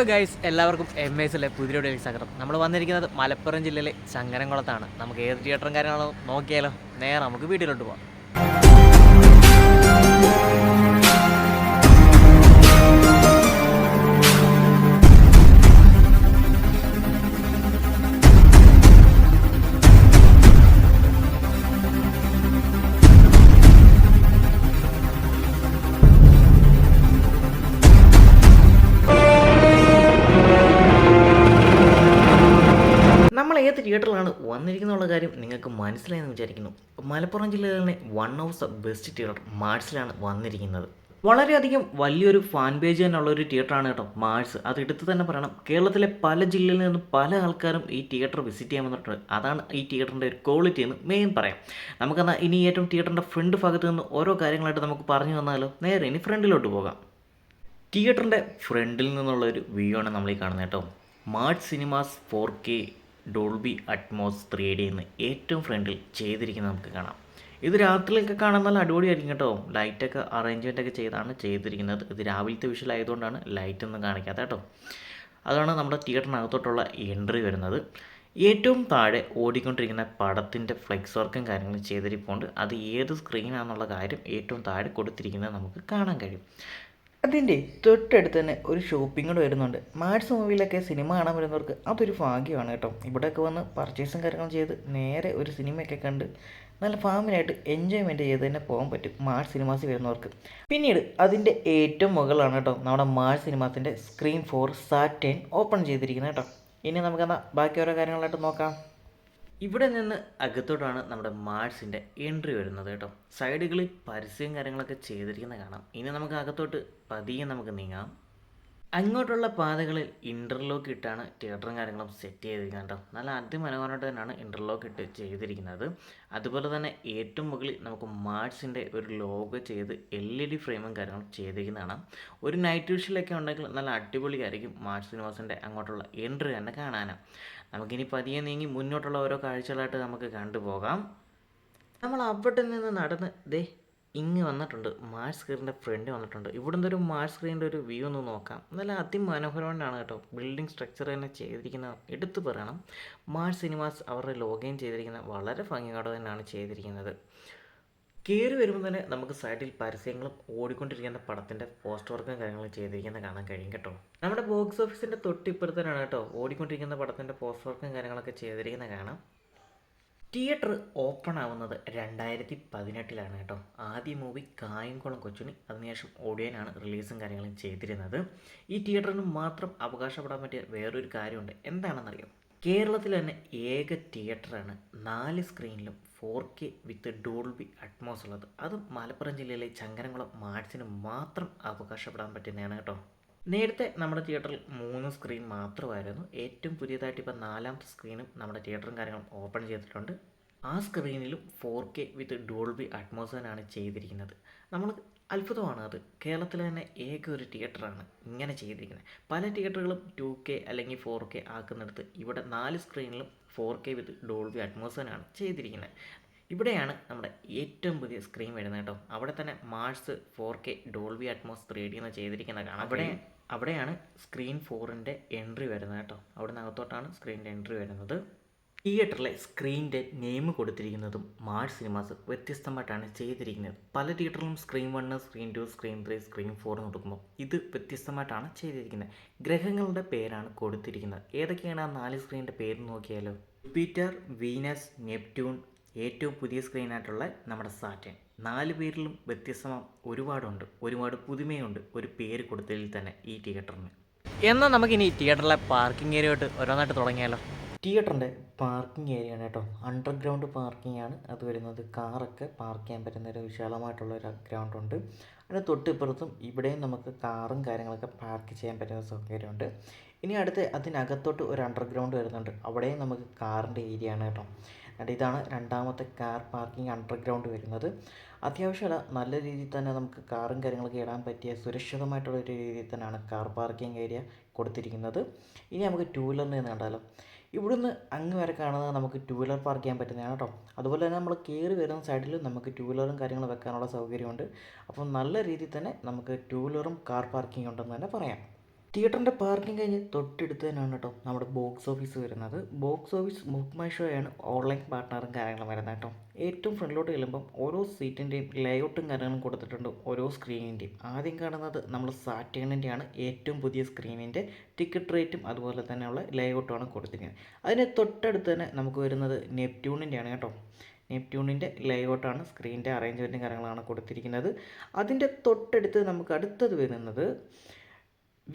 Hello guys എല്ലാവർക്കും M എസിലെ പുതിയ സ്വാഗതം. നമ്മൾ വന്നിരിക്കുന്നത് മലപ്പുറം ജില്ലയിലെ ചങ്ങരംകുളത്താണ്. നമുക്ക് ഏത് തിയേറ്ററും കാര്യങ്ങളോ നോക്കിയാലോ? നേരെ നമുക്ക് വീട്ടിലോട്ട് പോകാം മനസ്സിലായെന്ന് വിചാരിക്കുന്നു. മലപ്പുറം ജില്ലയിലെ one of the best theatre മാർട്സിലാണ് വന്നിരിക്കുന്നത്. വളരെയധികം വലിയൊരു ഫാൻ പേജ് തന്നെയുള്ള ഒരു തിയേറ്ററാണ് കേട്ടോ മാർട്സ് അത് എടുത്ത് തന്നെ പറയണം. കേരളത്തിലെ പല ജില്ലയിൽ നിന്നും പല ആൾക്കാരും ഈ തിയേറ്റർ വിസിറ്റ് ചെയ്യാൻ വന്നിട്ടുണ്ട്. അതാണ് ഈ തിയേറ്ററിന്റെ ഒരു ക്വാളിറ്റി എന്ന് മെയിൻ പറയാം. നമുക്കെന്നാൽ ഇനി ഏറ്റവും തിയേറ്ററിന്റെ ഫ്രണ്ട് ഭാഗത്ത് നിന്ന് ഓരോ കാര്യങ്ങളായിട്ട് നമുക്ക് പറഞ്ഞു തന്നാലോ? നേരെ ഇനി ഫ്രണ്ടിലോട്ട് പോകാം. തിയേറ്ററിന്റെ ഫ്രണ്ടിൽ നിന്നുള്ള ഒരു വ്യൂ ആണ് നമ്മൾ ഈ കാണുന്നത് കേട്ടോ. Mart cinemas four K Dolby Atmos three D എന്ന് ഏറ്റവും ഫ്രണ്ടിൽ ചെയ്തിരിക്കുന്നത് നമുക്ക് കാണാം. ഇത് രാത്രിയിലൊക്കെ കാണാൻ നല്ല അടിപൊളിയായിരിക്കും കേട്ടോ. ലൈറ്റൊക്കെ അറേഞ്ച്മെന്റ് ഒക്കെ ചെയ്താണ് ചെയ്തിരിക്കുന്നത്. ഇത് രാവിലത്തെ വിഷ്വൽ ആയതുകൊണ്ടാണ് ലൈറ്റ് ഒന്നും കാണിക്കാത്ത കേട്ടോ. അതാണ് നമ്മുടെ തിയേറ്ററിനകത്തോട്ടുള്ള എൻട്രി വരുന്നത്. ഏറ്റവും താഴെ ഓടിക്കൊണ്ടിരിക്കുന്ന പടത്തിന്റെ ഫ്ലെക്സ് വർക്കും കാര്യങ്ങളും ചെയ്തിരിപ്പുണ്ട്. അത് ഏത് സ്ക്രീനാണെന്നുള്ള കാര്യം ഏറ്റവും താഴെ കൊടുത്തിരിക്കുന്നത് നമുക്ക് കാണാൻ കഴിയും. അതിന്റെ തൊട്ടടുത്ത് തന്നെ ഒരു ഷോപ്പിംഗ് കൂടെ വരുന്നുണ്ട്. മാർട്സ് മൂവിയിലൊക്കെ സിനിമ കാണാൻ വരുന്നവർക്ക് അതൊരു ഭാഗ്യമാണ് കേട്ടോ. ഇവിടെയൊക്കെ വന്ന് പർച്ചേസും കാര്യങ്ങളും ചെയ്ത് നേരെ ഒരു സിനിമയൊക്കെ കണ്ട് നല്ല ഫാമിലായിട്ട് എൻജോയ്മെന്റ് ചെയ്ത് തന്നെ പോകാൻ പറ്റും മാർച്ച് സിനിമാസിൽ വരുന്നവർക്ക്. പിന്നീട് അതിന്റെ ഏറ്റവും മുകളിലാണ് കേട്ടോ നമ്മുടെ മാർച്ച് സിനിമാസിന്റെ സ്ക്രീൻ ഫോർ സാറ്റേൺ ഓപ്പൺ ചെയ്തിരിക്കുന്നത് കേട്ടോ. ഇനി നമുക്കെന്നാൽ ബാക്കി ഓരോ കാര്യങ്ങളായിട്ട് നോക്കാം. ഇവിടെ നിന്ന് അകത്തോട്ടാണ് നമ്മുടെ മാർസിന്റെ എൻട്രി വരുന്നത് കേട്ടോ. സൈഡുകളിൽ പരസ്യവും കാര്യങ്ങളൊക്കെ ചെയ്തിരിക്കുന്ന കാണാം. ഇനി നമുക്ക് അകത്തോട്ട് പതിയെ നമുക്ക് നീങ്ങാം. അങ്ങോട്ടുള്ള പാതകളിൽ ഇന്റർലോക്ക് ഇട്ടാണ് തിയേറ്ററും കാര്യങ്ങളും സെറ്റ് ചെയ്തിരിക്കുന്നത് കേട്ടോ. നല്ല അതിമനോഹരമായിട്ട് തന്നെയാണ് ഇന്റർലോക്ക് ഇട്ട് ചെയ്തിരിക്കുന്നത്. അതുപോലെ തന്നെ ഏറ്റവും മുകളിൽ നമുക്ക് മാർട്സിന്റെ ഒരു ലോഗോ ചെയ്ത് എൽ ഇ ഡി ഫ്രെയിമും കാര്യങ്ങളും ചെയ്തിരിക്കുന്നതാണ്. ഒരു നൈറ്റ് വിഷയിലൊക്കെ ഉണ്ടെങ്കിൽ നല്ല അടിപൊളിയായിരിക്കും മാർച്ച് സിനിമാസിന്റെ അങ്ങോട്ടുള്ള എൻട്രി തന്നെ കാണാനാണ് നമുക്കിനി പതിയെ നീങ്ങി മുന്നോട്ടുള്ള ഓരോ കാഴ്ചകളായിട്ട് നമുക്ക് കണ്ടുപോകാം. നമ്മൾ അവിടെ നിന്ന് നടന്ന് ദേ ഇങ്ങ് വന്നിട്ടുണ്ട്. മാർച്ച് സ്ക്രീനിന്റെ ഫ്രണ്ട് വന്നിട്ടുണ്ട്. ഇവിടുന്ന് ഒരു മാർച്ച് സ്ക്രീനിന്റെ ഒരു വ്യൂ ഒന്ന് നോക്കാം. നല്ല അതിമനോഹരമായിട്ടാണ് കേട്ടോ ബിൽഡിംഗ് സ്ട്രക്ചർ തന്നെ ചെയ്തിരിക്കുന്ന. എടുത്തു പറയണം. മാർച്ച് സിനിമാസ് അവരുടെ ലോഗിൻ ചെയ്തിരിക്കുന്ന വളരെ ഭംഗിയോടെ തന്നെയാണ് ചെയ്തിരിക്കുന്നത്. കയറി വരുമ്പോൾ തന്നെ നമുക്ക് സൈഡിൽ പരസ്യങ്ങളും ഓടിക്കൊണ്ടിരിക്കുന്ന പടത്തിന്റെ പോസ്റ്റ് വർക്കും കാര്യങ്ങളും ചെയ്തിരിക്കുന്ന കാണാൻ കഴിയും കേട്ടോ. നമ്മുടെ ബോക്സ് ഓഫീസിന്റെ തൊട്ടിപ്പുറത്തനാണ് കേട്ടോ ഓടിക്കൊണ്ടിരിക്കുന്ന പടത്തിന്റെ പോസ്റ്റ് വർക്കും കാര്യങ്ങളൊക്കെ ചെയ്തിരിക്കുന്ന കാണാം. തിയേറ്റർ ഓപ്പൺ ആവുന്നത് രണ്ടായിരത്തി പതിനെട്ടിലാണ് കേട്ടോ. ആദ്യ മൂവി കായംകുളം കൊച്ചുണി അതിനുശേഷം ഓഡിയനാണ് റിലീസും കാര്യങ്ങളും ചെയ്തിരുന്നത്. ഈ തിയേറ്ററിന് മാത്രം അവകാശപ്പെടാൻ പറ്റിയ വേറൊരു കാര്യമുണ്ട്. എന്താണെന്നറിയാം? കേരളത്തിൽ തന്നെ ഏക തിയേറ്ററാണ് നാല് സ്ക്രീനിലും four K with Dolby Atmos ഉള്ളത്. അത് മലപ്പുറം ജില്ലയിലെ ചങ്കരംകുളം മാർച്ചിന് മാത്രം അവകാശപ്പെടാൻ പറ്റുന്നതാണ് കേട്ടോ. നേരത്തെ നമ്മുടെ തിയേറ്ററിൽ മൂന്ന് സ്ക്രീൻ മാത്രമായിരുന്നു. ഏറ്റവും പുതിയതായിട്ട് ഇപ്പോൾ നാലാമത്തെ സ്ക്രീനും നമ്മുടെ തിയേറ്ററും കാര്യങ്ങളും ഓപ്പൺ ചെയ്തിട്ടുണ്ട്. ആ സ്ക്രീനിലും ഫോർ കെ വിത്ത് ഡോൾബി അറ്റ്മോസ്ഫിയറാണ് ചെയ്തിരിക്കുന്നത്. നമ്മൾ അത്ഭുതമാണ് അത്. കേരളത്തിലെ തന്നെ ഏക ഒരു തിയേറ്ററാണ് ഇങ്ങനെ ചെയ്തിരിക്കുന്നത്. പല തിയേറ്ററുകളും ടു കെ അല്ലെങ്കിൽ ഫോർ കെ ആക്കുന്നിടത്ത് ഇവിടെ നാല് സ്ക്രീനിലും ഫോർ കെ വിത്ത് ഡോൾബി അറ്റ്മോസ്ഫിയറാണ് ചെയ്തിരിക്കുന്നത്. ഇവിടെയാണ് നമ്മുടെ ഏറ്റവും പുതിയ സ്ക്രീൻ വരുന്നത് കേട്ടോ. അവിടെ തന്നെ Mars four K Dolby Atmos three D എന്ന് ചെയ്തിരിക്കുന്ന കാണാം. അവിടെ അവിടെയാണ് സ്ക്രീൻ ഫോറിന്റെ എൻട്രി വരുന്നത് കേട്ടോ. അവിടെ നിന്നകത്തോട്ടാണ് സ്ക്രീനിന്റെ എൻട്രി വരുന്നത്. തിയേറ്ററിലെ സ്ക്രീനിന്റെ നെയിം കൊടുത്തിരിക്കുന്നതും മാർച്ച് സിനിമാസ് വ്യത്യസ്തമായിട്ടാണ് ചെയ്തിരിക്കുന്നത്. പല തിയേറ്ററിലും screen one screen two screen three screen four എന്ന് കൊടുക്കുമ്പോൾ ഇത് വ്യത്യസ്തമായിട്ടാണ് ചെയ്തിരിക്കുന്നത്. ഗ്രഹങ്ങളുടെ പേരാണ് കൊടുത്തിരിക്കുന്നത്. ഏതൊക്കെയാണ് ആ നാല് സ്ക്രീനിന്റെ പേര് നോക്കിയാലോ? ജുപ്പിറ്റർ വീനസ് നെപ്റ്റ്യൂൺ ഏറ്റവും പുതിയ സ്ക്രീനായിട്ടുള്ള നമ്മുടെ സാറ്റൻ നാല് പേരിലും വ്യത്യസ്തമ ഒരുപാടുണ്ട്. ഒരുപാട് പുതുമയുണ്ട്. ഒരു പേര് കൊടുത്തതിൽ തന്നെ ഈ തിയേറ്ററിന് എന്നാൽ നമുക്കിനി തിയേറ്ററിലെ പാർക്കിംഗ് ഏരിയയോട്ട് ഓരോന്നായിട്ട് തുടങ്ങിയാലോ? തിയേറ്ററിന്റെ പാർക്കിംഗ് ഏരിയ ആണ് കേട്ടോ. അണ്ടർഗ്രൗണ്ട് പാർക്കിംഗ് ആണ്. അത് വരുന്നത് കാറൊക്കെ പാർക്ക് ചെയ്യാൻ പറ്റുന്ന ഒരു വിശാലമായിട്ടുള്ള ഒരു ഗ്രൗണ്ട് ഉണ്ട്. അതിന് തൊട്ടിപ്പുറത്തും ഇവിടെയും നമുക്ക് കാറും കാര്യങ്ങളൊക്കെ പാർക്ക് ചെയ്യാൻ പറ്റുന്ന സൗകര്യമുണ്ട് ഇനി അടുത്ത് അതിനകത്തോട്ട് ഒരു അണ്ടർഗ്രൗണ്ട് വരുന്നുണ്ട്. അവിടെയും നമുക്ക് കാറിന്റെ ഏരിയ ആണ് കേട്ടോ. എന്നിട്ട് ഇതാണ് രണ്ടാമത്തെ കാർ പാർക്കിംഗ് അണ്ടർഗ്രൗണ്ട് വരുന്നത്. അത്യാവശ്യമല്ല നല്ല രീതിയിൽ തന്നെ നമുക്ക് കാറും കാര്യങ്ങളൊക്കെ ഇടാൻ പറ്റിയ സുരക്ഷിതമായിട്ടുള്ള ഒരു രീതിയിൽ തന്നെയാണ് കാർ പാർക്കിംഗ് ഏരിയ കൊടുത്തിരിക്കുന്നത്. ഇനി നമുക്ക് ടൂ വീലറിന് നിന്ന് കണ്ടാലോ. ഇവിടുന്ന് അങ്ങ് വരെ കാണുന്നത് നമുക്ക് ടൂ വീലർ പാർക്ക് ചെയ്യാൻ പറ്റുന്നതാണ് കേട്ടോ. അതുപോലെ തന്നെ നമ്മൾ കയറി വരുന്ന സൈഡിൽ നമുക്ക് ടൂ വീലറും കാര്യങ്ങളും വെക്കാനുള്ള സൗകര്യമുണ്ട്. അപ്പം നല്ല രീതിയിൽ തന്നെ നമുക്ക് ടൂ വീലറും കാർ പാർക്കിംഗ് ഉണ്ടെന്ന് തന്നെ പറയാം. തിയേറ്ററിന്റെ പാർക്കിംഗ് കഴിഞ്ഞ് തൊട്ടടുത്ത് തന്നെയാണ് കേട്ടോ നമ്മുടെ ബോക്സ് ഓഫീസ് വരുന്നത്. Box office book my show ആണ് ഓൺലൈൻ പാർട്ട്ണറും കാര്യങ്ങളും വരുന്നത് കേട്ടോ. ഏറ്റവും ഫ്രണ്ടിലോട്ട് ചെല്ലുമ്പം ഓരോ സീറ്റിന്റെയും ലേഔട്ടും കാര്യങ്ങളും കൊടുത്തിട്ടുണ്ട് ഓരോ സ്ക്രീനിന്റെയും ആദ്യം കാണുന്നത് നമ്മൾ സാറ്റേണിന്റെയാണ് ഏറ്റവും പുതിയ സ്ക്രീനിന്റെ ടിക്കറ്റ് റേറ്റും അതുപോലെ തന്നെയുള്ള ലേഔട്ടുമാണ് കൊടുത്തിരിക്കുന്നത്. അതിന് തൊട്ടടുത്ത് തന്നെ നമുക്ക് വരുന്നത് നെപ്റ്റ്യൂണിന്റെയാണ് കേട്ടോ. നെപ്റ്റ്യൂണിന്റെ ലേഔട്ടാണ് സ്ക്രീനിന്റെ അറേഞ്ച്മെന്റും കാര്യങ്ങളാണ് കൊടുത്തിരിക്കുന്നത്. അതിന്റെ തൊട്ടടുത്ത് നമുക്ക് അടുത്തത് വരുന്നത്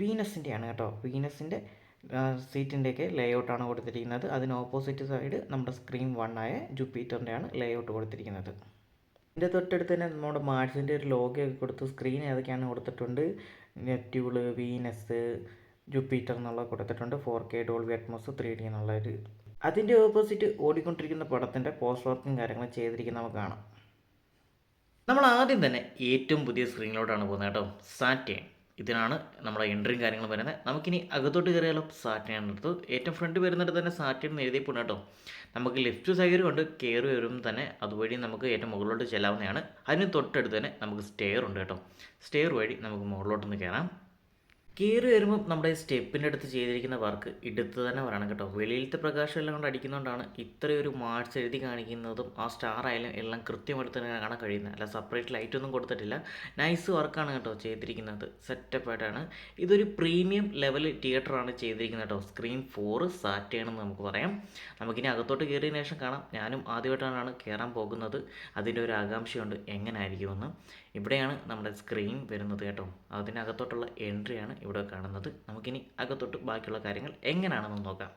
വീനസിന്റെയാണ് കേട്ടോ. വീനസിന്റെ സീറ്റിന്റെയൊക്കെ ലേ ഔട്ടാണ് കൊടുത്തിരിക്കുന്നത്. അതിന് ഓപ്പോസിറ്റ് സൈഡ് നമ്മുടെ സ്ക്രീൻ വണ്ണായ ആയ ലേ ഔട്ട് കൊടുത്തിരിക്കുന്നത്. ഇതിന്റെ തൊട്ടടുത്ത് തന്നെ നമ്മുടെ മാർസിന്റെ ഒരു ലോഗയൊക്കെ കൊടുത്ത് സ്ക്രീൻ ഏതൊക്കെയാണ് കൊടുത്തിട്ടുണ്ട്? നെറ്റ്യൂൾ വീനസ് ജൂപ്പിറ്റർ എന്നുള്ള കൊടുത്തിട്ടുണ്ട്. Four K Dolby Atmos three D എന്നുള്ള ഒരു അതിന്റെ ഓപ്പോസിറ്റ് ഓടിക്കൊണ്ടിരിക്കുന്ന പടത്തിന്റെ പോസ്റ്റ് വർക്കും കാര്യങ്ങളും ചെയ്തിരിക്കുന്ന നമുക്ക് കാണാം. നമ്മൾ ആദ്യം തന്നെ ഏറ്റവും പുതിയ സ്ക്രീനിലോട്ടാണ് പോകുന്നത് കേട്ടോ. സാറ്റേൺ ഇതിനാണ് നമ്മുടെ എൻട്രിയും കാര്യങ്ങളും വരുന്നത്. നമുക്കിനി അകത്തോട്ട് കയറിയാലോ? സാറ്റേൺ അടുത്ത് ഏറ്റവും ഫ്രണ്ട് വരുന്നിടത്ത് തന്നെ സാറ്റേൺ എഴുതി പോകണം കേട്ടോ. നമുക്ക് ലിഫ്റ്റ് കൊണ്ട് കയറി വരും തന്നെ അതുവഴി നമുക്ക് ഏറ്റവും മുകളിലോട്ട് ചെല്ലാവുന്നതാണ്. അതിന് തൊട്ടടുത്ത് തന്നെ നമുക്ക് സ്റ്റെയർ ഉണ്ട് കേട്ടോ. സ്റ്റെയർ വഴി നമുക്ക് മുകളിലോട്ടൊന്ന് കയറാം. കയറി വരുമ്പോൾ നമ്മുടെ സ്റ്റെപ്പിന്റെ അടുത്ത് ചെയ്തിരിക്കുന്ന വർക്ക് എടുത്ത് തന്നെ പറയണം കേട്ടോ. വെളിയിലത്തെ പ്രകാശം എല്ലാം കൊണ്ട് അടിക്കുന്നതുകൊണ്ടാണ് ഇത്രയൊരു മാർച്ച് എഴുതി കാണിക്കുന്നതും ആ സ്റ്റാർ ആയാലും എല്ലാം കൃത്യമായിട്ട് തന്നെ കാണാൻ കഴിയുന്നത്. അല്ല സെപ്പറേറ്റ് ലൈറ്റ് ഒന്നും കൊടുത്തിട്ടില്ല. നൈസ് വർക്കാണ് കേട്ടോ ചെയ്തിരിക്കുന്നത്. സെറ്റപ്പ് ആയിട്ടാണ്. ഇതൊരു പ്രീമിയം ലെവൽ തിയേറ്ററാണ് ചെയ്തിരിക്കുന്നത് കേട്ടോ. സ്ക്രീൻ ഫോറ് സാറ്റേണെന്ന് നമുക്ക് പറയാം. നമുക്കിനി അകത്തോട്ട് കയറിയതിന് ശേഷം കാണാം. ഞാനും ആദ്യമായിട്ടാണ് കയറാൻ പോകുന്നത്. അതിന്റെ ഒരു ആകാംക്ഷയുണ്ട്. എങ്ങനെ ആയിരിക്കുമെന്ന് ഇവിടെയാണ് നമ്മുടെ സ്ക്രീൻ വരുന്നത് കേട്ടോ. അതിനകത്തോട്ടുള്ള എൻട്രിയാണ് ഇവിടെ കാണുന്നത്. നമുക്കിനി അകത്തോട്ട് ബാക്കിയുള്ള കാര്യങ്ങൾ എങ്ങനെയാണെന്ന് നോക്കാം.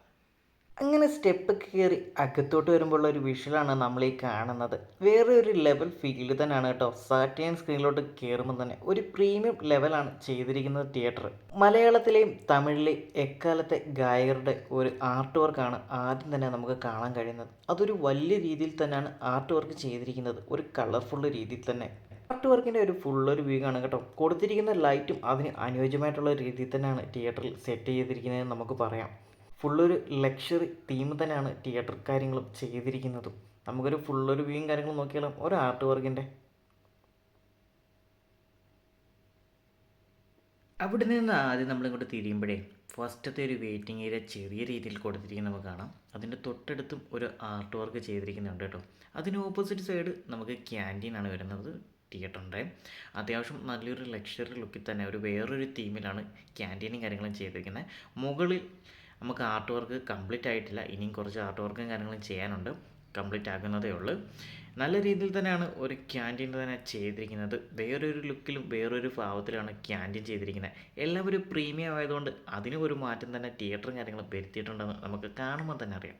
അങ്ങനെ സ്റ്റെപ്പ് കയറി അകത്തോട്ട് വരുമ്പോൾ ഒരു വിഷ്വലാണ് നമ്മൾ ഈ കാണുന്നത്. വേറെ ഒരു ലെവൽ ഫീൽ തന്നെയാണ് കേട്ടോ. സാറ്റേൺ സ്ക്രീനിലോട്ട് കയറുമ്പോൾ തന്നെ ഒരു പ്രീമിയം ലെവലാണ് ചെയ്തിരിക്കുന്നത് തിയേറ്റർ മലയാളത്തിലെയും തമിഴിലെയും എക്കാലത്തെ ഗായകരുടെ ഒരു ആർട്ട് വർക്കാണ് ആദ്യം തന്നെ നമുക്ക് കാണാൻ കഴിയുന്നത്. അതൊരു വലിയ രീതിയിൽ തന്നെയാണ് ആർട്ട് വർക്ക് ചെയ്തിരിക്കുന്നത്. ഒരു കളർഫുൾ രീതിയിൽ തന്നെ. ആർട്ട് വർക്കിന്റെ ഒരു ഫുള്ളൊരു വ്യൂ ആണ് കേട്ടോ. കൊടുത്തിരിക്കുന്ന ലൈറ്റും അതിന് അനുയോജ്യമായിട്ടുള്ള രീതിയിൽ തന്നെയാണ് തിയേറ്ററിൽ സെറ്റ് ചെയ്തിരിക്കുന്നതെന്ന് നമുക്ക് പറയാം. ഫുള്ളൊരു ലക്ഷറി തീം തന്നെയാണ് തിയേറ്റർ കാര്യങ്ങളും ചെയ്തിരിക്കുന്നതും. നമുക്കൊരു ഫുള്ളൊരു വ്യൂയും കാര്യങ്ങളും നോക്കിയാലും? ഒരു ആർട്ട് വർക്കിന്റെ അവിടെ നിന്ന് ആദ്യം നമ്മളിങ്ങോട്ട് തിരിയുമ്പോഴേ ഫസ്റ്റത്തെ ഒരു വെയിറ്റിംഗ് ഏരിയ ചെറിയ രീതിയിൽ കൊടുത്തിരിക്കുന്നത് നമുക്ക് കാണാം. അതിന്റെ തൊട്ടടുത്തും ഒരു ആർട്ട് വർക്ക് ചെയ്തിരിക്കുന്നുണ്ട് കേട്ടോ. അതിന് ഓപ്പോസിറ്റ് സൈഡ് നമുക്ക് ക്യാന്റീനാണ് വരുന്നത്. തിയേറ്ററിന്റെ അത്യാവശ്യം നല്ലൊരു ലക്ഷറി ലുക്കിൽ തന്നെ ഒരു വേറൊരു തീമിലാണ് ക്യാന്റീനും കാര്യങ്ങളും ചെയ്തിരിക്കുന്നത്. മുകളിൽ നമുക്ക് ആർട്ട് വർക്ക് കംപ്ലീറ്റ് ആയിട്ടില്ല. ഇനിയും കുറച്ച് ആർട്ട് വർക്കും കാര്യങ്ങളും ചെയ്യാനുണ്ട്. കംപ്ലീറ്റ് ആകുന്നതേ ഉള്ളൂ. നല്ല രീതിയിൽ തന്നെയാണ് ഒരു ക്യാന്റീൻ തന്നെ ചെയ്തിരിക്കുന്നത്. വേറൊരു ലുക്കിലും വേറൊരു ഭാവത്തിലാണ് ക്യാന്റീൻ ചെയ്തിരിക്കുന്നത്. എല്ലാം ഒരു പ്രീമിയം ആയതുകൊണ്ട് അതിനും ഒരു മാറ്റം തന്നെ തിയേറ്ററും കാര്യങ്ങളും വരുത്തിയിട്ടുണ്ടെന്ന് നമുക്ക് കാണുമ്പോൾ തന്നെ അറിയാം.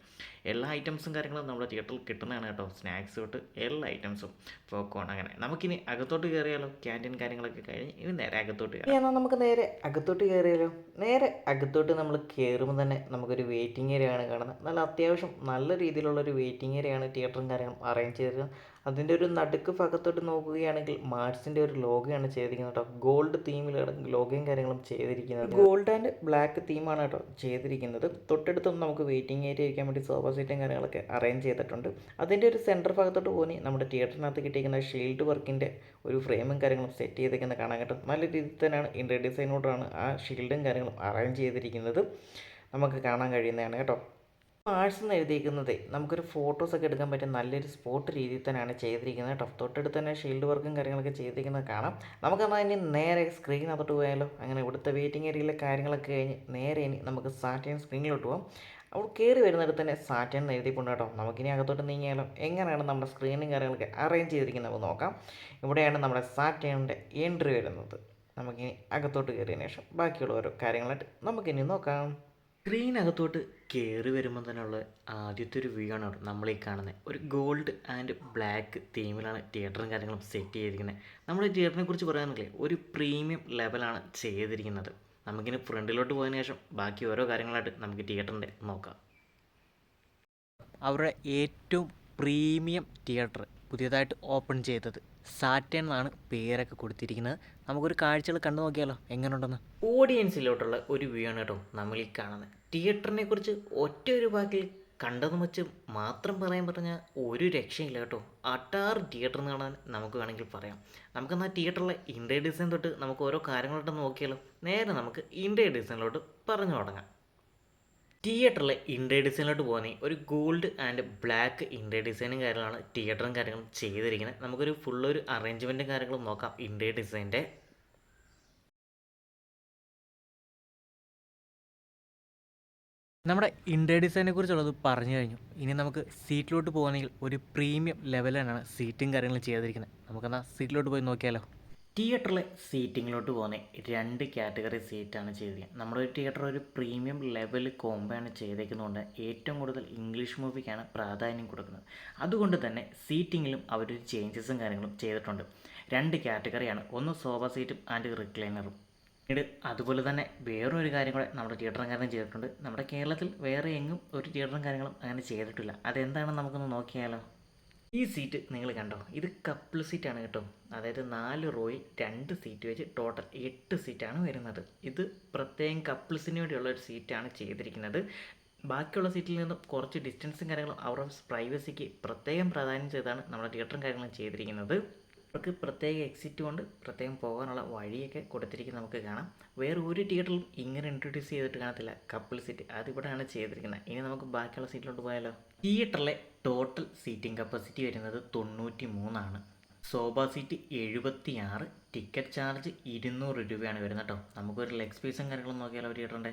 എല്ലാ ഐറ്റംസും കാര്യങ്ങളും നമ്മുടെ തിയേറ്ററിൽ കിട്ടുന്നതാണ് കേട്ടോ. സ്നാക്സ് തൊട്ട് എല്ലാ ഐറ്റംസും പോക്കോൺ അങ്ങനെ. നമുക്കിനി അകത്തോട്ട് കയറിയാലോ? ക്യാന്റീൻ കാര്യങ്ങളൊക്കെ കഴിഞ്ഞ് ഇനി നേരെ അകത്തോട്ട് കയറി. എന്നാൽ നമുക്ക് നേരെ അകത്തോട്ട് കയറിയാലോ? നേരെ അകത്തോട്ട് നമ്മൾ കയറുമ്പോൾ തന്നെ നമുക്കൊരു വെയിറ്റിംഗ് ഏരിയ ആണ് കാണുന്നത്. നല്ല അത്യാവശ്യം നല്ല രീതിയിലുള്ള ഒരു വെയിറ്റിംഗ് ഏരിയ ആണ് തിയേറ്ററും കാര്യങ്ങളും അറേഞ്ച് ചെയ്തിരുന്നത് അതിന്റെ ഒരു നടുക്ക് ഭാഗത്തോട്ട് നോക്കുകയാണെങ്കിൽ മാർസിന്റെ ഒരു ലോഗോയാണ് ചെയ്തിരിക്കുന്നത് കേട്ടോ. ഗോൾഡ് തീമിലാണ് ലോഗോയും കാര്യങ്ങളും ചെയ്തിരിക്കുന്നത്. ഗോൾഡ് ആൻഡ് ബ്ലാക്ക് തീമാണ് കേട്ടോ ചെയ്തിരിക്കുന്നത്. തൊട്ടടുത്തൊന്നും നമുക്ക് വെയിറ്റിംഗ് ഏരിയ ഇരിക്കാൻ വേണ്ടി സോഫ സീറ്റും കാര്യങ്ങളൊക്കെ അറേഞ്ച് ചെയ്തിട്ടുണ്ട്. അതിന്റെ ഒരു സെന്റർ ഭാഗത്തോട്ട് പോയി നമ്മുടെ തിയേറ്ററിനകത്ത് കിട്ടിയിരിക്കുന്ന ഷീൽഡ് വർക്കിന്റെ ഒരു ഫ്രെയിമും കാര്യങ്ങളും സെറ്റ് ചെയ്തിരിക്കുന്നത് കാണാൻ കേട്ടോ. നല്ല രീതിയിൽ തന്നെയാണ് ഇന്റർ ഡിസൈനോടാണ് ആ ഷീൽഡും കാര്യങ്ങളും അറേഞ്ച് ചെയ്തിരിക്കുന്നത്. നമുക്ക് കാണാൻ കഴിയുന്നതാണ് കേട്ടോ. ആർട്സ് എന്ന് എഴുതിയിരിക്കുന്നത് നമുക്കൊരു ഫോട്ടോസൊക്കെ എടുക്കാൻ പറ്റിയ നല്ലൊരു സ്പോട്ട് രീതിയിൽ തന്നെയാണ് ചെയ്തിരിക്കുന്നത് കേട്ടോ. തൊട്ടടുത്ത് തന്നെ ഷീൽഡ് വർക്കും കാര്യങ്ങളൊക്കെ ചെയ്തിരിക്കുന്നത് കാണാം. നമുക്കെന്നാൽ ഇനി നേരെ സ്ക്രീനകത്തോട്ട് പോയാലോ? അങ്ങനെ ഇവിടുത്തെ വെയിറ്റിംഗ് ഏരിയയിലെ കാര്യങ്ങളൊക്കെ കഴിഞ്ഞ് നേരെ ഇനി നമുക്ക് സാറ്റേൺ സ്ക്രീനിലോട്ട് പോകാം അവിടെ കയറി വരുന്നിടത്ത് തന്നെ സാറ്റേൺ എഴുതിയിട്ടുണ്ട് കേട്ടോ. നമുക്കിനി അകത്തോട്ട് നീങ്ങിയാലോ? എങ്ങനെയാണ് നമ്മുടെ സ്ക്രീനും കാര്യങ്ങളൊക്കെ അറേഞ്ച് ചെയ്തിരിക്കുന്നത് നമുക്ക് നോക്കാം. ഇവിടെയാണ് നമ്മുടെ സാറ്റേണിന്റെ എൻട്രി വരുന്നത്. നമുക്കിനി അകത്തോട്ട് കയറിയതിന് ശേഷം ബാക്കിയുള്ള ഓരോ കാര്യങ്ങളായിട്ട് നമുക്കിനി നോക്കാം. സ്ക്രീനകത്തോട്ട് കയറി വരുമ്പോൾ തന്നെയുള്ള ആദ്യത്തെ ഒരു വ്യൂ ആണ് നമ്മൾ ഈ കാണുന്നത് ഒരു ഗോൾഡ് ആൻഡ് ബ്ലാക്ക് തീമിലാണ് തിയേറ്ററും കാര്യങ്ങളും സെറ്റ് ചെയ്തിരിക്കുന്നത് നമ്മൾ ഈ തിയേറ്ററിനെ കുറിച്ച് പറയാമെന്നില്ലേ ഒരു പ്രീമിയം ലെവലാണ് ചെയ്തിരിക്കുന്നത്. നമുക്കിനി ഫ്രണ്ടിലോട്ട് പോയതിനു ശേഷം ബാക്കി ഓരോ കാര്യങ്ങളായിട്ട് നമുക്ക് തിയേറ്ററിന്റെ നോക്കാം. അവരുടെ ഏറ്റവും പ്രീമിയം തിയേറ്റർ പുതിയതായിട്ട് ഓപ്പൺ ചെയ്തത് സാറ്റേൺ എന്നാണ് പേരൊക്കെ കൊടുത്തിരിക്കുന്നത്. നമുക്കൊരു കാഴ്ചകൾ കണ്ടു നോക്കിയാലോ എങ്ങനെയുണ്ടെന്ന് ഓഡിയൻസിലോട്ടുള്ള ഒരു വ്യൂ ആണ് കേട്ടോ നമ്മൾ ഈ കാണുന്നത് തിയേറ്ററിനെ കുറിച്ച് ഒറ്റ ഒരു വാക്കിൽ കണ്ടതും വെച്ച് മാത്രം പറയാൻ പറഞ്ഞ ഒരു രക്ഷയില്ല കേട്ടോ. അട്ടാറ് തിയേറ്റർ എന്ന് കാണാൻ നമുക്ക് വേണമെങ്കിൽ പറയാം. നമുക്കെന്നാൽ തിയേറ്ററിലെ ഇന്ത്യ ഡിസൈൻ തൊട്ട് നമുക്ക് ഓരോ കാര്യങ്ങളോട്ട് നോക്കിയാലോ നേരെ നമുക്ക് ഇന്ത്യ ഡിസൈനിലോട്ട് പറഞ്ഞു തുടങ്ങാം. തിയേറ്ററിലെ ഇന്ത്യ ഡിസൈനിലോട്ട് പോകുന്ന ഒരു ഗോൾഡ് ആൻഡ് ബ്ലാക്ക് ഇന്ത്യ ഡിസൈനും കാര്യങ്ങളാണ് തിയേറ്ററും കാര്യങ്ങളും ചെയ്തിരിക്കുന്നത്. നമുക്കൊരു ഫുൾ ഒരു അറേഞ്ച്മെന്റും കാര്യങ്ങളും നോക്കാം ഇന്ത്യ ഡിസൈന്റെ. നമ്മുടെ ഇൻഡേ ഡിസൈനെ കുറിച്ചുള്ളത് പറഞ്ഞു കഴിഞ്ഞു. ഇനി നമുക്ക് സീറ്റിലോട്ട് പോകുകയാണെങ്കിൽ ഒരു പ്രീമിയം ലെവലിലാണ് സീറ്റും കാര്യങ്ങളും ചെയ്തിരിക്കുന്നത് നമുക്കെന്നാൽ സീറ്റിലോട്ട് പോയി നോക്കിയാലോ? തിയേറ്ററിലെ സീറ്റിങ്ങിലോട്ട് പോകുന്ന രണ്ട് കാറ്റഗറി സീറ്റാണ് ചെയ്തിരിക്കുന്നത് നമ്മുടെ തിയേറ്റർ ഒരു പ്രീമിയം ലെവൽ കോംബോയാണ് ചെയ്തേക്കുന്നതുകൊണ്ട് ഏറ്റവും കൂടുതൽ ഇംഗ്ലീഷ് മൂവിക്കാണ് പ്രാധാന്യം കൊടുക്കുന്നത്. അതുകൊണ്ട് തന്നെ സീറ്റിങ്ങിലും അവരൊരു ചേഞ്ചസും കാര്യങ്ങളും ചെയ്തിട്ടുണ്ട്. രണ്ട് കാറ്റഗറിയാണ് ഒന്ന് സോഫ സീറ്റും ആൻഡ് റിക്ലൈനറും പിന്നീട് അതുപോലെ തന്നെ വേറൊരു കാര്യം കൂടെ നമ്മുടെ തിയേറ്ററും കാര്യം ചെയ്തിട്ടുണ്ട്. നമ്മുടെ കേരളത്തിൽ വേറെ എങ്ങും ഒരു തിയേറ്ററും കാര്യങ്ങളും അങ്ങനെ ചെയ്തിട്ടില്ല. അതെന്താണെന്ന് നമുക്കൊന്ന് നോക്കിയാലോ? ഈ സീറ്റ് നിങ്ങൾ കണ്ടോ? ഇത് കപ്പിൾ സീറ്റാണ് കേട്ടോ. അതായത് നാല് റോയിൽ രണ്ട് സീറ്റ് വെച്ച് ടോട്ടൽ എട്ട് സീറ്റാണ് വരുന്നത്. ഇത് പ്രത്യേകം കപ്പിൾസിന് വേണ്ടിയുള്ള ഒരു സീറ്റാണ് ചെയ്തിരിക്കുന്നത്. ബാക്കിയുള്ള സീറ്റിൽ നിന്നും കുറച്ച് ഡിസ്റ്റൻസും കാര്യങ്ങളും അവരുടെ പ്രൈവസിക്ക് പ്രത്യേകം പ്രാധാന്യം ചെയ്താണ് നമ്മുടെ തിയേറ്ററും കാര്യങ്ങളും ചെയ്തിരിക്കുന്നത്. അവർക്ക് പ്രത്യേക എക്സിറ്റ് കൊണ്ട് പ്രത്യേകം പോകാനുള്ള വഴിയൊക്കെ കൊടുത്തിരിക്കുന്നത് നമുക്ക് കാണാം. വേറെ ഒരു തിയേറ്ററിലും ഇങ്ങനെ ഇൻട്രൊഡ്യൂസ് ചെയ്തിട്ട് കാണത്തില്ല. കപ്പിൾ സീറ്റ് അതിവിടെയാണ് ചെയ്തിരിക്കുന്നത്. ഇനി നമുക്ക് ബാക്കിയുള്ള സീറ്റിലോട്ട് പോയാലോ? തിയേറ്ററിലെ ടോട്ടൽ സീറ്റിംഗ് കപ്പാസിറ്റി വരുന്നത് തൊണ്ണൂറ്റി മൂന്നാണ് സോഫ സീറ്റ് എഴുപത്തി ആറ് ടിക്കറ്റ് ചാർജ് ഇരുന്നൂറ് രൂപയാണ് വരുന്നത് കേട്ടോ നമുക്കൊരു ലെഗ് സ്പേസും കാര്യങ്ങളും നോക്കിയാലോ ഒരു തിയേറ്ററിന്റെ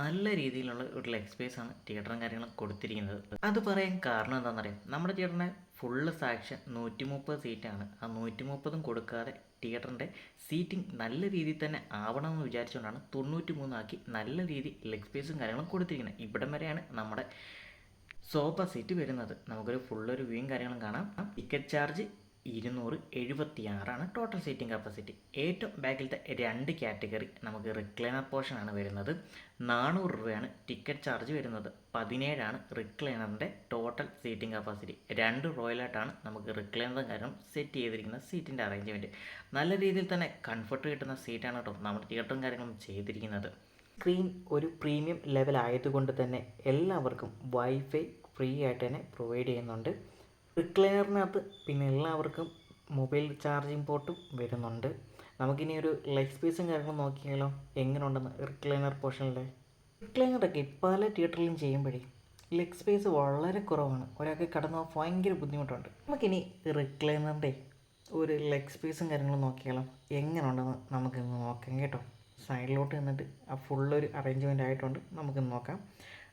നല്ല രീതിയിലുള്ള ഒരു ലെഗ് സ്പേസ് ആണ് തിയേറ്ററും കാര്യങ്ങളും കൊടുത്തിരിക്കുന്നത്. അത് പറയാൻ കാരണം എന്താണെന്നറിയാം? നമ്മുടെ തിയേറ്ററിന്റെ ഫുള്ള് സാക്ഷൻ നൂറ്റി മുപ്പത് സീറ്റാണ് ആ നൂറ്റി മുപ്പതും കൊടുക്കാതെ തിയേറ്ററിന്റെ സീറ്റിംഗ് നല്ല രീതിയിൽ തന്നെ ആവണമെന്ന് വിചാരിച്ചുകൊണ്ടാണ് തൊണ്ണൂറ്റി മൂന്നാക്കി നല്ല രീതി ലെഗ് സ്പേസും കാര്യങ്ങളും കൊടുത്തിരിക്കുന്നത്. ഇവിടം വരെയാണ് നമ്മുടെ സോഫ സീറ്റ് വരുന്നത്. നമുക്കൊരു ഫുള്ളൊരു വ്യൂയും കാര്യങ്ങളും കാണാം. ടിക്കറ്റ് ചാർജ് ഇരുന്നൂറ് എഴുപത്തി ആറാണ് ടോട്ടൽ സീറ്റിംഗ് കപ്പാസിറ്റി ഏറ്റവും ബാക്കിലത്തെ രണ്ട് കാറ്റഗറി നമുക്ക് റിക്ലൈനർ പോർഷൻ ആണ് വരുന്നത്. നാനൂറ് രൂപയാണ് ടിക്കറ്റ് ചാർജ് വരുന്നത്. പതിനേഴാണ് റിക്ലൈനറിന്റെ ടോട്ടൽ സീറ്റിംഗ് കപ്പാസിറ്റി രണ്ട് റോയലായിട്ടാണ് നമുക്ക് റിക്ലൈനറും കാര്യം സെറ്റ് ചെയ്തിരിക്കുന്ന സീറ്റിന്റെ അറേഞ്ച്മെന്റ് നല്ല രീതിയിൽ തന്നെ കംഫർട്ട് കിട്ടുന്ന സീറ്റാണ് കേട്ടോ നമ്മുടെ തിയേറ്ററും കാര്യങ്ങളും ചെയ്തിരിക്കുന്നത്. സ്ക്രീൻ ഒരു പ്രീമിയം ലെവൽ ആയതുകൊണ്ട് തന്നെ എല്ലാവർക്കും വൈഫൈ ഫ്രീ ആയിട്ട് തന്നെ പ്രൊവൈഡ് ചെയ്യുന്നുണ്ട്. റിക്ലൈനറിനകത്ത് പിന്നെ എല്ലാവർക്കും മൊബൈൽ ചാർജിംഗ് പോർട്ടും വരുന്നുണ്ട്. നമുക്കിനി ഒരു ലെഗ് സ്പേസും കാര്യങ്ങളും നോക്കിയാലോ? എങ്ങനെ ഉണ്ടെന്ന് റിക്ലൈനർ പോർഷനിലെ റിക്ലൈനറൊക്കെ പല തിയേറ്ററിലും ചെയ്യുമ്പോഴേ ലെഗ് സ്പേസ് വളരെ കുറവാണ്. ഒരാൾക്ക് കടന്നു പോകാൻ ഭയങ്കര ബുദ്ധിമുട്ടുണ്ട്. നമുക്കിനി റിക്ലൈനറിന്റെ ഒരു ലെഗ് സ്പേസും കാര്യങ്ങളും നോക്കിയാലോ? എങ്ങനെ ഉണ്ടെന്ന് നമുക്കിന്ന് നോക്കാം കേട്ടോ. സൈഡിലോട്ട് നിന്നിട്ട് ആ ഫുള്ളൊരു അറേഞ്ച്മെന്റ് ആയിട്ടുണ്ട്. നമുക്കിന്ന് നോക്കാം.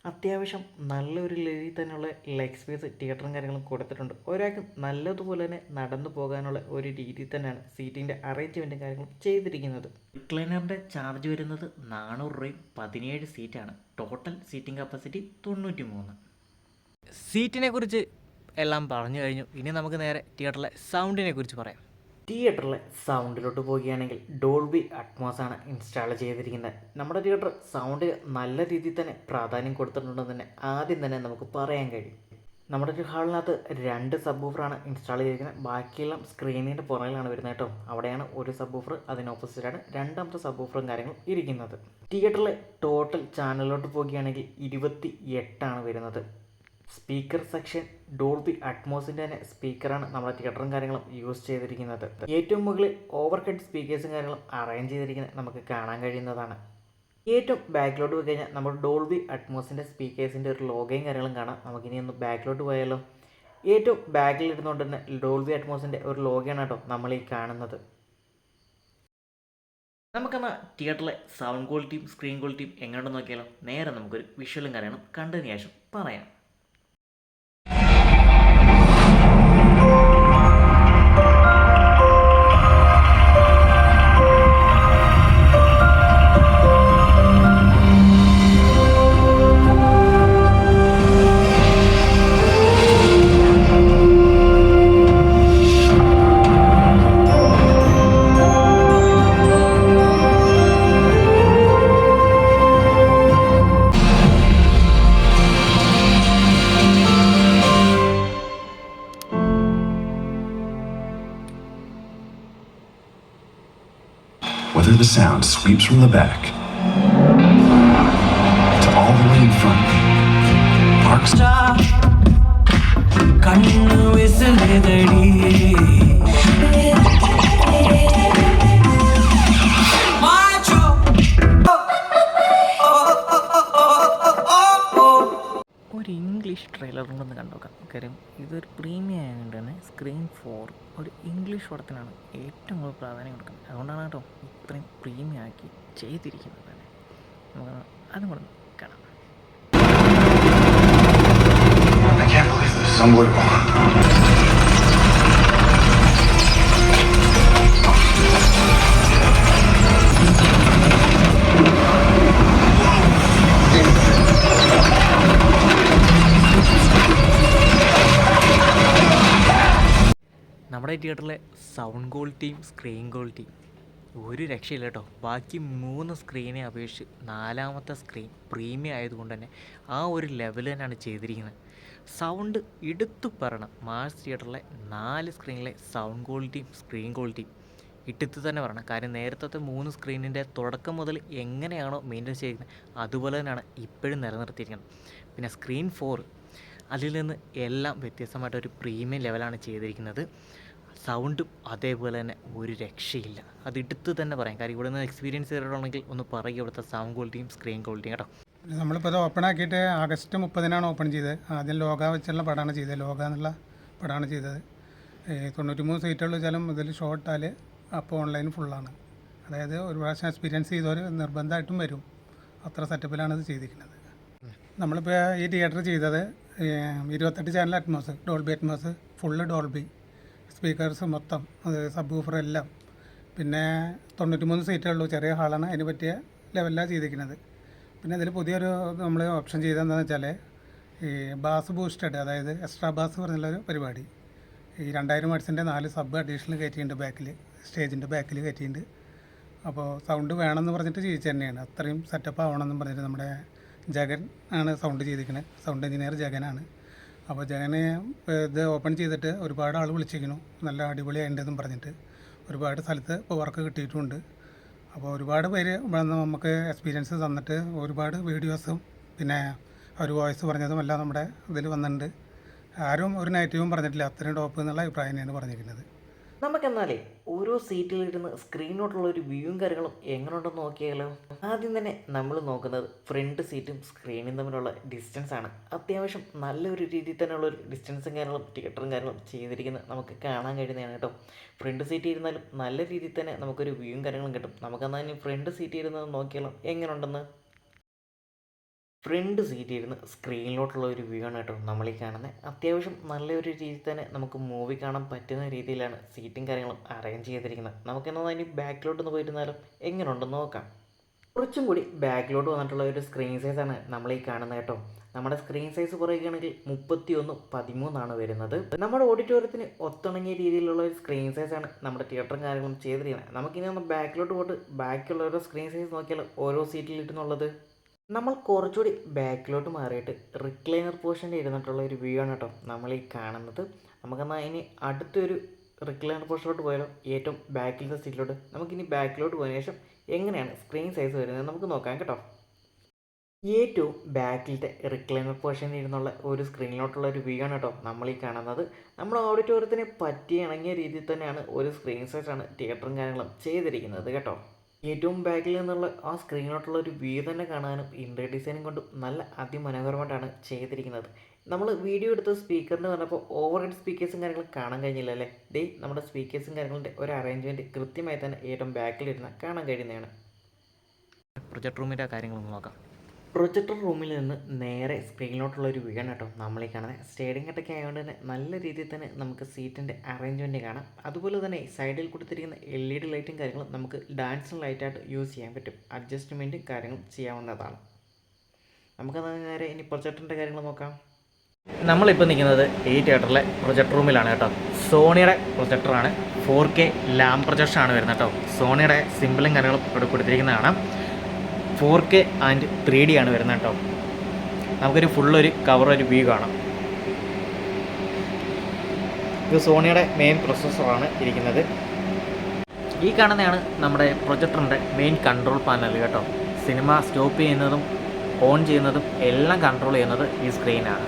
അത്യാവശ്യം നല്ലൊരു രീതിയിൽ തന്നെയുള്ള ലെഗ് സ്പേസ് തിയേറ്ററും കാര്യങ്ങളും കൊടുത്തിട്ടുണ്ട്. ഒരാൾക്ക് നല്ലതുപോലെ തന്നെ നടന്നു പോകാനുള്ള ഒരു രീതിയിൽ തന്നെയാണ് സീറ്റിന്റെ അറേഞ്ച്മെന്റും കാര്യങ്ങളും ചെയ്തിരിക്കുന്നത്. റിക്ലൈനറിന്റെ ചാർജ് വരുന്നത് നാനൂറ് രൂപയും പതിനേഴ് സീറ്റാണ് ടോട്ടൽ സീറ്റിംഗ് കപ്പാസിറ്റി തൊണ്ണൂറ്റി മൂന്ന് സീറ്റിനെ കുറിച്ച് എല്ലാം പറഞ്ഞു കഴിഞ്ഞു. ഇനി നമുക്ക് നേരെ തിയേറ്ററിലെ സൗണ്ടിനെ കുറിച്ച് പറയാം. തിയേറ്ററിലെ സൗണ്ടിലോട്ട് പോവുകയാണെങ്കിൽ ഡോൾബി അറ്റ്മോസ് ആണ് ഇൻസ്റ്റാൾ ചെയ്തിരിക്കുന്നത്. നമ്മുടെ തിയേറ്റർ സൗണ്ട് നല്ല രീതിയിൽ തന്നെ പ്രാധാന്യം കൊടുത്തിട്ടുണ്ടെന്ന് തന്നെ ആദ്യം തന്നെ നമുക്ക് പറയാൻ കഴിയും. നമ്മുടെ ഒരു ഹാളിനകത്ത് രണ്ട് സബ് ഊഫറാണ് ഇൻസ്റ്റാൾ ചെയ്തിരിക്കുന്നത്. ബാക്കിയെല്ലാം സ്ക്രീനിന്റെ പുറകിലാണ് വരുന്നത് കേട്ടോ. അവിടെയാണ് ഒരു സബ് ഊഫർ അതിന് ഓപ്പോസിറ്റാണ് രണ്ടാമത്തെ സബ് ഊഫറും കാര്യങ്ങളും ഇരിക്കുന്നത്. തിയേറ്ററിലെ ടോട്ടൽ ചാനലിലോട്ട് പോവുകയാണെങ്കിൽ ഇരുപത്തി എട്ടാണ് വരുന്നത്. സ്പീക്കർ സെക്ഷൻ ഡോൾബി അറ്റ്മോസിന്റെ തന്നെ സ്പീക്കറാണ് നമ്മുടെ തിയേറ്ററും കാര്യങ്ങളും യൂസ് ചെയ്തിരിക്കുന്നത്. ഏറ്റവും മുകളിൽ ഓവർ ഹെഡ് സ്പീക്കേഴ്സും കാര്യങ്ങളും അറേഞ്ച് ചെയ്തിരിക്കുന്നത് നമുക്ക് കാണാൻ കഴിയുന്നതാണ്. ഏറ്റവും ബാക്കിലോട്ട് പോയി കഴിഞ്ഞാൽ നമ്മൾ ഡോൾബി അറ്റ്മോസിന്റെ സ്പീക്കേഴ്സിന്റെ ഒരു ലോഗയും കാര്യങ്ങളും കാണാം. നമുക്കിനി ഒന്ന് ബാക്കിലോട്ട് പോയാലോ? ഏറ്റവും ബാക്കിൽ ഇരുന്നുകൊണ്ട് തന്നെ ഡോൾബി അറ്റ്മോസിന്റെ ഒരു ലോഗയാണ് കേട്ടോ നമ്മൾ ഈ കാണുന്നത്. നമുക്കെന്നാൽ തിയേറ്ററിലെ സൗണ്ട് ക്വാളിറ്റിയും സ്ക്രീൻ ക്വാളിറ്റിയും എങ്ങോട്ട് നോക്കിയാലോ? നേരെ നമുക്കൊരു വിഷ്വലും കാര്യങ്ങളും കണ്ടതിന് ശേഷം പറയാം. Sweeps from the back to all the way in front, Park. കണ്ണു വിസലതടി. ഒരു ഇംഗ്ലീഷ് ട്രെയിലർ ഉണ്ടെന്ന് കണ്ടോക്കാം കാര്യം ഇതൊരു പ്രീമിയം ആയതുകൊണ്ട് തന്നെ സ്ക്രീൻ ഫോർ ഒരു ഇംഗ്ലീഷ് പടത്തിനാണ് ഏറ്റവും കൂടുതൽ പ്രാധാന്യം കൊടുക്കുന്നത്. അതുകൊണ്ടാണ് കേട്ടോ ഇത്രയും പ്രീമിയം ആക്കി ചെയ്തിരിക്കുന്നത് തന്നെ നമുക്ക് അതും കൂടെ കാണാം. നമ്മുടെ തിയേറ്ററിലെ സൗണ്ട് ക്വാളിറ്റിയും സ്ക്രീൻ ക്വാളിറ്റിയും ഒരു രക്ഷയില്ല കേട്ടോ. ബാക്കി മൂന്ന് സ്ക്രീനെ അപേക്ഷിച്ച് നാലാമത്തെ സ്ക്രീൻ പ്രീമിയം ആയതുകൊണ്ട് തന്നെ ആ ഒരു ലെവൽ തന്നെയാണ് ചെയ്തിരിക്കുന്നത്. സൗണ്ട് എടുത്തു പറയണം. മാർസ് തിയേറ്ററിലെ നാല് സ്ക്രീനിലെ സൗണ്ട് ക്വാളിറ്റിയും സ്ക്രീൻ ക്വാളിറ്റിയും ഇട്ടിട്ട് തന്നെ പറയണം. കാര്യം നേരത്തെ മൂന്ന് സ്ക്രീനിന്റെ തുടക്കം മുതൽ എങ്ങനെയാണോ മെയിന്റെയിൻ ചെയ്തിരിക്കുന്നത് അതുപോലെ തന്നെയാണ് ഇപ്പോഴും നിലനിർത്തിയിരിക്കുന്നത്. പിന്നെ സ്ക്രീൻ ഫോർ അതിൽ നിന്ന് എല്ലാം വ്യത്യസ്തമായിട്ട് ഒരു പ്രീമിയം ലെവലാണ് ചെയ്തിരിക്കുന്നത്. സൗണ്ടും അതേപോലെ തന്നെ ഒരു രക്ഷയില്ല. അത് എടുത്ത് തന്നെ പറയാം. കാര്യം ഇവിടെ നിന്ന് എക്സ്പീരിയൻസ് ചെയ്തിട്ടുണ്ടെങ്കിൽ ഒന്ന് പറയുക ഇവിടുത്തെ സൗണ്ട് ക്വാളിറ്റിയും സ്ക്രീൻ ക്വാളിറ്റിയും കേട്ടോ. നമ്മളിപ്പോൾ അത് ഓപ്പൺ ആക്കിയിട്ട് ആഗസ്റ്റ് മുപ്പതിനാണ് ഓപ്പൺ ചെയ്തത്. ആദ്യം ലോക വെച്ചുള്ള പടമാണ് ചെയ്തത്. ലോക എന്നുള്ള പടമാണ് ചെയ്തത്. തൊണ്ണൂറ്റി മൂന്ന് സീറ്റുകൾ വെച്ചാലും ഇതിൽ ഷോർട്ടാൽ അപ്പോൾ ഓൺലൈൻ ഫുള്ളാണ് അതായത് ഒരു പ്രാവശ്യം എക്സ്പീരിയൻസ് ചെയ്തവർ നിർബന്ധമായിട്ടും വരും. അത്ര സെറ്റപ്പിലാണ് ഇത് ചെയ്തിരിക്കുന്നത്. നമ്മളിപ്പോൾ ഈ തിയേറ്റർ ചെയ്തത് ഇരുപത്തെട്ട് channel Atmos Dolby Atmos full Dolby speakers മൊത്തം അത് സബ് ഊഫർ എല്ലാം. പിന്നെ തൊണ്ണൂറ്റി മൂന്ന് സീറ്റുള്ളൂ ചെറിയ ഹാളാണ് അതിന് പറ്റിയ ലെവലിലാണ് ചെയ്തിരിക്കുന്നത്. പിന്നെ ഇതിൽ പുതിയൊരു നമ്മൾ ഓപ്ഷൻ ചെയ്തതെന്താണെന്ന് വെച്ചാൽ ഈ ബാസ് ബൂസ്റ്റഡ് അതായത് എക്സ്ട്രാ ബാസ് പറഞ്ഞുള്ളൊരു പരിപാടി. ഈ രണ്ടായിരം വാട്സിന്റെ നാല് സബ് അഡീഷണൽ കയറ്റിയിട്ടുണ്ട് ബാക്കിൽ സ്റ്റേജിന്റെ ബാക്കിൽ കയറ്റിയിട്ടുണ്ട് അപ്പോൾ സൗണ്ട് വേണമെന്ന് പറഞ്ഞിട്ട് ചെയ്യിച്ചു തന്നെയാണ്. അത്രയും സെറ്റപ്പ് ആവണമെന്നും പറഞ്ഞിട്ട് നമ്മുടെ ജഗൻ ആണ് സൗണ്ട് ചെയ്തിരിക്കുന്നത് സൗണ്ട് എഞ്ചിനീയർ ജഗനാണ്. അപ്പോൾ ജഗന് ഇത് ഓപ്പൺ ചെയ്തിട്ട് ഒരുപാട് ആൾ വിളിച്ചിരിക്കുന്നു. നല്ല അടിപൊളിയായിട്ടുണ്ടെന്നും പറഞ്ഞിട്ട്. ഒരുപാട് സ്ഥലത്ത് ഇപ്പോൾ വർക്ക് കിട്ടിയിട്ടുണ്ട്. അപ്പോൾ ഒരുപാട് പേര് നമുക്ക് എക്സ്പീരിയൻസ് തന്നിട്ട് ഒരുപാട് വീഡിയോസും പിന്നെ ഒരു വോയിസ് പറഞ്ഞതും എല്ലാം നമ്മുടെ ഇതിൽ വന്നിട്ടുണ്ട് ആരും ഒരു നെഗറ്റീവും പറഞ്ഞിട്ടില്ല. അത്രയും ടോപ്പ് എന്നുള്ള അഭിപ്രായം തന്നെയാണ് പറഞ്ഞിരിക്കുന്നത്. നമുക്കെന്നാലേ ഓരോ സീറ്റിലിരുന്ന് സ്ക്രീനോട്ടുള്ള ഒരു വ്യൂവും കാര്യങ്ങളും എങ്ങനെയുണ്ടെന്ന് നോക്കിയാലോ? ആദ്യം തന്നെ നമ്മൾ നോക്കുന്നത് ഫ്രണ്ട് സീറ്റും സ്ക്രീനും തമ്മിലുള്ള ഡിസ്റ്റൻസ് ആണ്. അത്യാവശ്യം നല്ലൊരു രീതിയിൽ തന്നെയുള്ള ഒരു ഡിസ്റ്റൻസും കാര്യങ്ങളും തിയേറ്ററും കാര്യങ്ങളും ചെയ്തിരിക്കുന്നത് നമുക്ക് കാണാൻ കഴിയുന്നതാണ് കേട്ടോ. ഫ്രണ്ട് സീറ്റ് ഇരുന്നാലും നല്ല രീതിയിൽ തന്നെ നമുക്കൊരു വ്യൂവും കാര്യങ്ങളും കിട്ടും. നമുക്കെന്നാൽ ഫ്രണ്ട് സീറ്റ് ഇരുന്നത് നോക്കിയാലോ? എങ്ങനെ ഉണ്ടെന്ന് ഫ്രണ്ട് സീറ്റ് ഇരുന്ന് സ്ക്രീനിലോട്ടുള്ള ഒരു വ്യൂ ആണ് കേട്ടോ നമ്മൾ ഈ കാണുന്നത് അത്യാവശ്യം നല്ലൊരു രീതിയിൽ തന്നെ നമുക്ക് മൂവി കാണാൻ പറ്റുന്ന രീതിയിലാണ് സീറ്റും കാര്യങ്ങളും അറേഞ്ച് ചെയ്തിരിക്കുന്നത്. നമുക്കെന്നാൽ ഇനി ബാക്കിലോട്ട് ഒന്ന് പോയിരുന്നാലും? എങ്ങനെ ഉണ്ടെന്ന് നോക്കാം. കുറച്ചും കൂടി ബാക്കിലോട്ട് വന്നിട്ടുള്ള ഒരു സ്ക്രീൻ സൈസാണ് നമ്മൾ ഈ കാണുന്നത് കേട്ടോ. നമ്മുടെ സ്ക്രീൻ സൈസ് പറയുകയാണെങ്കിൽ മുപ്പത്തി ഒന്ന് പതിമൂന്നാണ് വരുന്നത്. നമ്മുടെ ഓഡിറ്റോറിയത്തിന് ഒത്തിണങ്ങിയ രീതിയിലുള്ള ഒരു സ്ക്രീൻ സൈസാണ് നമ്മുടെ തിയേറ്ററും കാര്യങ്ങളും ചെയ്തിരിക്കുന്നത്. നമുക്കിനി ഒന്ന് ബാക്കിലോട്ട് പോയിട്ട് ബാക്കിയുള്ള ഓരോ സ്ക്രീൻ സൈസ് നോക്കിയാൽ ഓരോ സീറ്റിലിട്ടെന്നുള്ളത് നമ്മൾ കുറച്ചുകൂടി ബാക്കിലോട്ട് മാറിയിട്ട് റിക്ലൈനർ പോർഷനിൽ ഇരുന്നിട്ടുള്ള ഒരു വ്യൂ ആണ് കേട്ടോ നമ്മൾ ഈ കാണുന്നത്. നമുക്കെന്നാൽ ഇനി അടുത്തൊരു റിക്ലൈനർ പോർഷനിലോട്ട് പോയാലോ? ഏറ്റവും ബാക്കിലത്തെ സീറ്റിലോട്ട് നമുക്കിനി ബാക്കിലോട്ട് പോയതിനു ശേഷം എങ്ങനെയാണ് സ്ക്രീൻ സൈസ് വരുന്നത് നമുക്ക് നോക്കാം കേട്ടോ. ഏറ്റവും ബാക്കിലത്തെ റിക്ലൈനർ പോർഷനിൽ ഇരുന്നുള്ള ഒരു സ്ക്രീനിലോട്ടുള്ള ഒരു വ്യൂ ആണ് കേട്ടോ നമ്മൾ ഈ കാണുന്നത്. നമ്മൾ ഓഡിറ്റോറിയത്തിന് പറ്റിയ ഇണങ്ങിയ രീതിയിൽ തന്നെയാണ് ഒരു സ്ക്രീൻ സൈസാണ് തിയേറ്ററും കാര്യങ്ങളും ചെയ്തിരിക്കുന്നത് കേട്ടോ. ഏറ്റവും ബാക്കിൽ നിന്നുള്ള ആ സ്ക്രീനിലോട്ടുള്ള ഒരു വ്യൂ തന്നെ കാണാനും ഇന്റർ ഡിസൈനും കൊണ്ടും നല്ല അതിമനോഹരമായിട്ടാണ് ചെയ്തിരിക്കുന്നത്. നമ്മൾ വീഡിയോ എടുത്ത സ്പീക്കറിന് പറഞ്ഞപ്പോൾ ഓവർ ഹെഡ് സ്പീക്കേഴ്സും കാര്യങ്ങളും കാണാൻ കഴിഞ്ഞില്ല അല്ലേ? ദേ നമ്മുടെ സ്പീക്കേഴ്സും കാര്യങ്ങളുടെ ഒരു അറേഞ്ച്മെന്റ് കൃത്യമായി തന്നെ ഏറ്റവും ബാക്കിലിരുന്ന് കാണാൻ കഴിയുന്നതാണ്. പ്രൊജക്ട് റൂമിന്റെ കാര്യങ്ങളൊന്ന് നോക്കാം. പ്രൊജക്ടർ റൂമിൽ നിന്ന് നേരെ സ്ക്രീനിലോട്ടുള്ള ഒരു വീണ് ആണ് കേട്ടോ നമ്മൾ ഈ കാണുന്നത് സ്റ്റേഡിയം കട്ടൊക്കെ ആയതുകൊണ്ട് തന്നെ നല്ല രീതിയിൽ തന്നെ നമുക്ക് സീറ്റിന്റെ അറേഞ്ച്മെന്റ് കാണാം. അതുപോലെ തന്നെ സൈഡിൽ കൊടുത്തിരിക്കുന്ന എൽ ഇ ഡി ലൈറ്റും കാര്യങ്ങളും നമുക്ക് ഡാൻസിങ് ലൈറ്റായിട്ട് യൂസ് ചെയ്യാൻ പറ്റും. അഡ്ജസ്റ്റ്മെന്റും കാര്യങ്ങളും ചെയ്യാവുന്നതാണ്. നമുക്കത് നേരെ ഇനി പ്രൊജക്ടറിന്റെ കാര്യങ്ങൾ നോക്കാം. നമ്മളിപ്പോൾ നിൽക്കുന്നത് ഈ തിയേറ്ററിലെ പ്രൊജക്ടർ റൂമിലാണ് കേട്ടോ. സോണിയുടെ പ്രൊജക്ടറാണ്. ഫോർ കെ ലാം പ്രൊജക്ടറാണ് വരുന്നത് കേട്ടോ. സോണിയുടെ സിമ്പിളും കാര്യങ്ങളും ഇവിടെ കൊടുത്തിരിക്കുന്നതാണ്. Four K and three D ആണ് വരുന്നത് കേട്ടോ. നമുക്കൊരു ഫുള്ളൊരു ഒരു വ്യൂ കാണാം. ഇത് സോണിയുടെ മെയിൻ പ്രൊസസ്സറാണ് ഇരിക്കുന്നത്. ഈ കാണുന്നതാണ് നമ്മുടെ പ്രൊജക്ടറിന്റെ മെയിൻ കൺട്രോൾ പാനൽ കേട്ടോ. സിനിമ സ്റ്റോപ്പ് ചെയ്യുന്നതും ഓൺ ചെയ്യുന്നതും എല്ലാം കൺട്രോൾ ചെയ്യുന്നത് ഈ സ്ക്രീനാണ്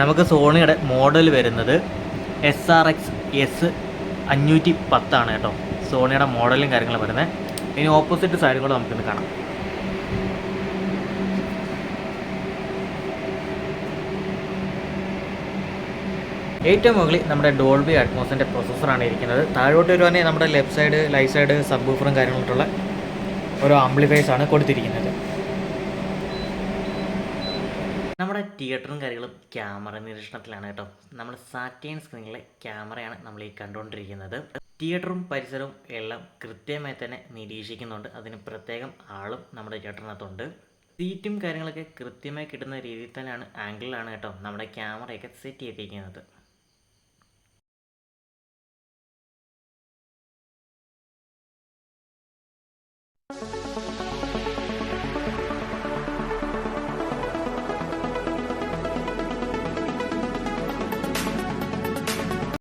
നമുക്ക് സോണിയുടെ മോഡൽ വരുന്നത് എസ് ആർ എക്സ് എസ് അഞ്ഞൂറ്റി പത്താണ് കേട്ടോ. സോണിയുടെ മോഡലും കാര്യങ്ങളും വരുന്നത്. ഇനി ഓപ്പോസിറ്റ് സൈഡും കൂടെ നമുക്കിന്ന് കാണാം. ഏറ്റവും മുകളിൽ നമ്മുടെ ഡോൾബി അറ്റ്മോസിന്റെ പ്രൊസസ്സറാണ് ഇരിക്കുന്നത്. താഴോട്ട് വരുവാണെങ്കിൽ നമ്മുടെ left side right side sub ബൂഫറും കാര്യങ്ങളായിട്ടുള്ള ഓരോ ആംപ്ലിഫൈസ് ആണ് കൊടുത്തിരിക്കുന്നത്. നമ്മുടെ തിയേറ്ററും കാര്യങ്ങളും ക്യാമറ നിരീക്ഷണത്തിലാണ് കേട്ടോ. നമ്മൾ സാറ്റേൺ സ്ക്രീനിലെ ക്യാമറയാണ് നമ്മൾ ഈ കണ്ടുകൊണ്ടിരിക്കുന്നത്. തിയേറ്ററും പരിസരവും എല്ലാം കൃത്യമായി തന്നെ നിരീക്ഷിക്കുന്നുണ്ട്. അതിന് പ്രത്യേകം ആളും നമ്മുടെ തിയേറ്ററിനകത്തുണ്ട്. സീറ്റും കാര്യങ്ങളൊക്കെ കൃത്യമായി കിട്ടുന്ന രീതിയിൽ തന്നെയാണ് ആംഗിളിലാണ് കേട്ടോ നമ്മുടെ ക്യാമറയൊക്കെ സെറ്റ് ചെയ്തിരിക്കുന്നത്. you.